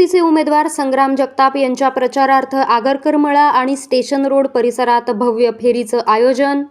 महायुतीचे उमेदवार संग्राम जगताप यांच्या प्रचारार्थ आगरकरमळा आणि स्टेशन रोड परिसरात भव्य फेरीचं आयोजन.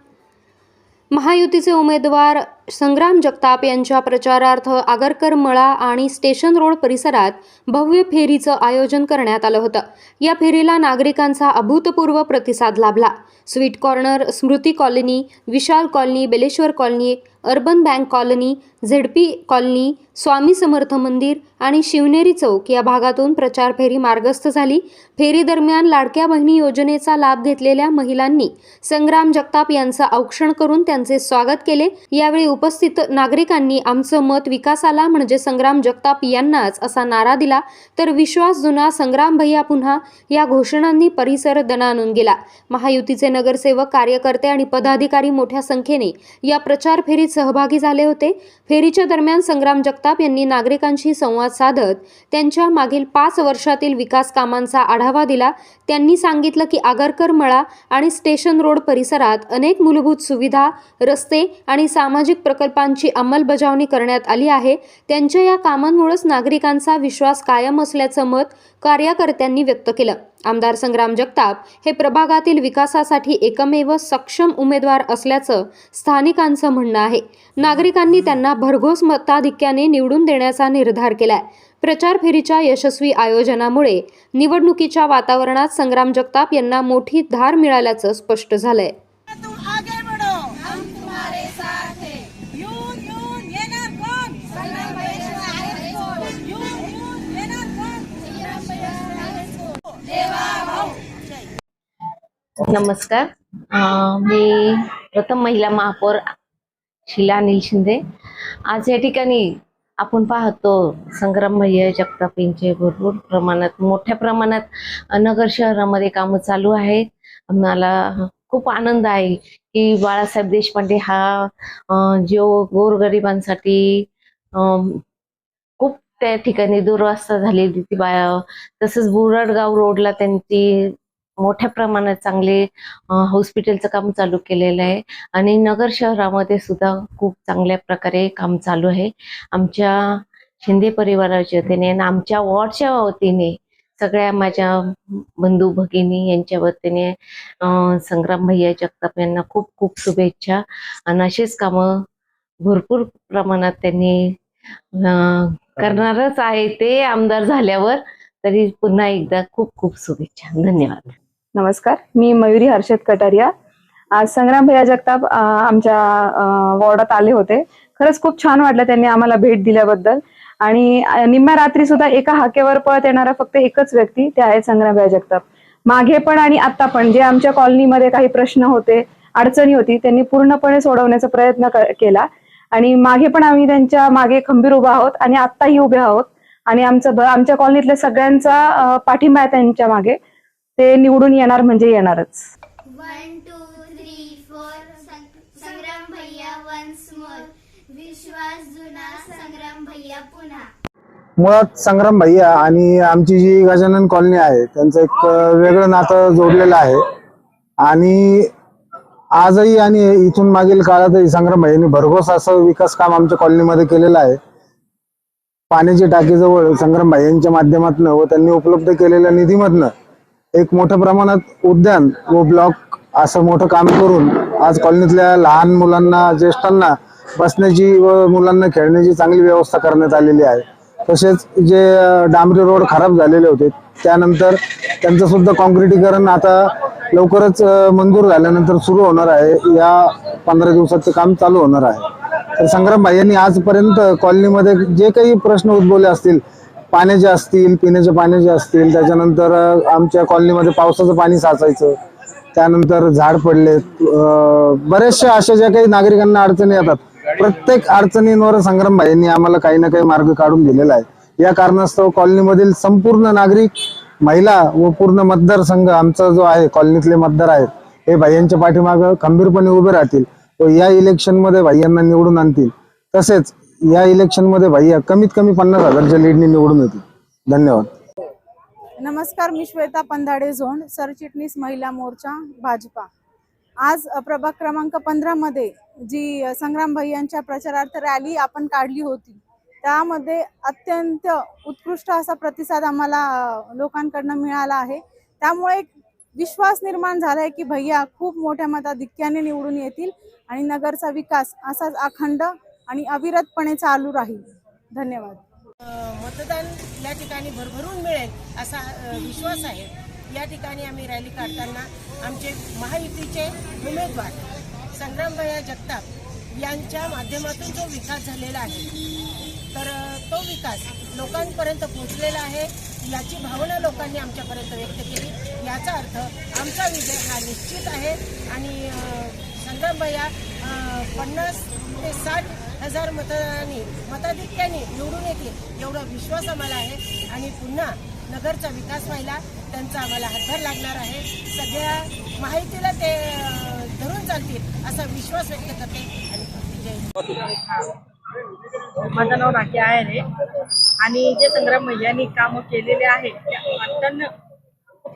महायुतीचे उमेदवार संग्राम जगताप यांच्या प्रचारार्थ आगरकर मळा आणि स्टेशन रोड परिसरात भव्य फेरीचं आयोजन करण्यात आलं होतं. या फेरीला नागरिकांचा अभूतपूर्व प्रतिसाद लाभला. Sweet corner Smruti colony Vishal colony Beleshwar colony urban bank colony ZP colony Swami Samarth मंदिर आणि शिवनेरी चौक या भागातून प्रचार फेरी मार्गस्थ झाली. फेरी दरम्यान लाडक्या बहिणी योजनेचा लाभ घेतलेल्या महिलांनी संग्राम जगताप यांचं औक्षण करून त्यांचे स्वागत केले. यावेळी उपस्थित नागरिकांनी आमचं मत विकासाला म्हणजे संग्राम जगताप यांनाच असा नारा दिला. तर विश्वास जुना संग्राम भैया पुन्हा या घोषणांनी परिसर दणानून गेला. महायुतीचे नगरसेवक कार्यकर्ते आणि पदाधिकारी मोठ्या संख्येने या प्रचार फेरीत सहभागी झाले होते. फेरीच्या दरम्यान संग्राम जगताप यांनी नागरिकांशी संवाद साधत त्यांच्या मागील पाच वर्षातील विकास कामांचा आढावा दिला. त्यांनी सांगितलं की आगरकर मळा आणि स्टेशन रोड परिसरात अनेक मूलभूत सुविधा रस्ते आणि सामाजिक प्रकल्पांची अंमलबजावणी करण्यात आली आहे. त्यांच्या या कामांमुळेच नागरिकांचा विश्वास कायम असल्याचं मत कार्यकर्त्यांनी व्यक्त केलं. आमदार संग्राम जगताप हे प्रभागातील विकासासाठी एकमेव सक्षम उमेदवार असल्याचं स्थानिकांचं म्हणणं आहे. नागरिकांनी त्यांना भरघोस मताधिक्याने निवडून देण्याचा निर्धार केलाय. प्रचार फेरीच्या यशस्वी आयोजनामुळे निवडणुकीच्या वातावरणात संग्राम जगताप यांना मोठी धार मिळाल्याचं स्पष्ट झालंय. हैं. नमस्कार. मी प्रथम महिला महापौर शिला अनिल शिंदे. आज या ठिकाणी आपण पाहतो संग्राम जगतापींचे जगताप यांचे भरपूर प्रमाणात मोठ्या प्रमाणात नगर शहरामध्ये कामं चालू आहेत. मला खूप आनंद आहे की बाळासाहेब देशपांडे हा जो गोरगरिबांसाठी खूप त्या ठिकाणी दुर्वस्था झालेली ती बा तसंच बुरडगाव रोडला त्यांची मोठ्या प्रमाणात चांगले हॉस्पिटलचं हॉस्पिटलचं काम चालू केलेलं आहे. आणि नगर शहरामध्ये सुद्धा खूप चांगल्या प्रकारे काम चालू आहे. आमच्या शिंदे परिवाराच्या वतीने आणि आमच्या वॉर्डच्या वतीने सगळ्या माझ्या बंधू भगिनी यांच्या वतीने संग्राम भैया जगताप यांना खूप खूप शुभेच्छा. आणि अशीच कामं भरपूर प्रमाणात त्यांनी करणारच आहे ते आमदार झाल्यावर. तरी पुन्हा एकदा खूप खूप शुभेच्छा. धन्यवाद. नमस्कार. मी मयुरी हर्षद कटारिया. आज संग्राम भैया जगताप आमच्या वॉर्डात आले होते. खरंच खूप छान वाटलं त्यांनी आम्हाला भेट दिल्याबद्दल. आणि निम्म्या रात्री सुद्धा एका हाकेवर पळत येणारा फक्त एकच व्यक्ती ते आहे संग्राम भैया जगताप. मागे पण आणि आता पण जे आमच्या कॉलनीमध्ये काही प्रश्न होते अडचणी होती त्यांनी पूर्णपणे सोडवण्याचा प्रयत्न केला. आणि मागे पण आम्ही त्यांच्या मागे खंबीर उभा आहोत आणि आत्ताही उभे आहोत. आणि आमचं आमच्या कॉलनीतल्या सगळ्यांचा पाठिंबा आहे त्यांच्या मागे. ते निवडून येणार म्हणजे येणारच. One two three four Sangram भैया वन्स मोर विश्वास जुना संग्राम भैया पुन्हा. मुळात संग्राम भैया आणि आमची जी गजानन कॉलनी आहे त्यांचं एक वेगळं नातं जोडलेलं आहे. आणि आजही आणि इथून मागील काळातही संग्राम भैयांनी भरघोस असं विकास काम आमच्या कॉलनीमध्ये केलेलं आहे. पाण्याची टाकीजवळ संग्राम भाईंच्या माध्यमातून व त्यांनी उपलब्ध केलेल्या निधीमधनं एक मोठ्या प्रमाणात उद्यान व ब्लॉक असं मोठं काम करून आज कॉलनीतल्या लहान मुलांना ज्येष्ठांना बसण्याची व मुलांना खेळण्याची चांगली व्यवस्था करण्यात आलेली आहे. तसेच जे डांबरी रोड खराब झालेले होते त्यानंतर त्यांचं सुद्धा कॉन्क्रिटीकरण आता लवकरच मंजूर झाल्यानंतर सुरू होणार आहे. या पंधरा दिवसाचं काम चालू होणार आहे. तर संग्राम भाईयांनी आजपर्यंत कॉलनीमध्ये जे काही प्रश्न उद्भवले असतील पाण्याचे असतील पिण्याच्या पाण्याचे असतील त्याच्यानंतर आमच्या कॉलनीमध्ये पावसाचं पाणी साचायचं. त्यानंतर झाड पडले. बऱ्याचशा अशा ज्या काही नागरिकांना अडचणी येतात प्रत्येक अडचणींवर संग्राम भाईंनी आम्हाला काही ना काही मार्ग काढून दिलेला आहे. या कारणास्तव कॉलनीमधील संपूर्ण नागरिक महिला व पूर्ण मतदारसंघ आमचा जो आहे कॉलनीतले मतदार आहेत हे भाईयांच्या पाठीमागं खंबीरपणे उभे राहतील व या इलेक्शनमध्ये भाईयांना निवडून आणतील. तसेच या इलेक्शनमध्ये भैया कमीत कमी पन्नास हजारच्या लीडनी निवडून येतील. धन्यवाद. नमस्कार मी श्वेता पंधाडे झोंड सरचिटणीस महिला मोर्चा भाजपा. आज प्रभाग क्रमांक पंधरा मध्ये जी संग्राम भैयांच्या प्रचारार्थ रॅली आपण काढली होती. त्यामध्ये अत्यंत उत्कृष्ट असा प्रतिसाद आम्हाला लोकांकडनं मिळाला आहे. त्यामुळे एक विश्वास निर्माण झाला आहे की भैया खूप मोठ्या मताधिक्याने निवडून येतील आणि नगरचा विकास असाच अखंड आणि अविरतपणे चालू राहील. धन्यवाद. मतदान या ठिकाणी भरभरून मिळेल असा विश्वास आहे. या ठिकाणी आम्ही रॅली काढताना आमचे महायुतीचे उमेदवार संग्रामभैया जगताप यांच्या माध्यमातून जो विकास झालेला आहे तर तो विकास लोकांपर्यंत पोहोचलेला आहे याची भावना लोकांनी आमच्यापर्यंत व्यक्त केली. याचा अर्थ आमचा विजय हा निश्चित आहे आणि संग्रामभया पन्नास ते साठ हजार मतदानी मताधिक्याने निवडून येतील एवढा विश्वास आम्हाला आहे. आणि पुन्हा नगरचा विकास व्हायला त्यांचा आम्हाला हातभार लागणार आहे. सगळ्या माहितीला ते धरून चालतील असा विश्वास व्यक्त करते आणि माझं नाव राखी आहे रे. आणि जे संग्राम भैयांनी कामं केलेले आहे ते अत्यंत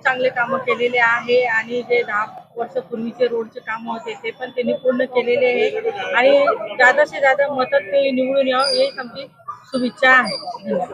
चांगले कामं केलेले आहे आणि जे दहा वर्षपूर्वीचे रोडचे कामं होते ते पण त्यांनी पूर्ण केलेले आहे. आणि जादा से जादा मदत ते निवडून यावं हे आमची शुभेच्छा आहे.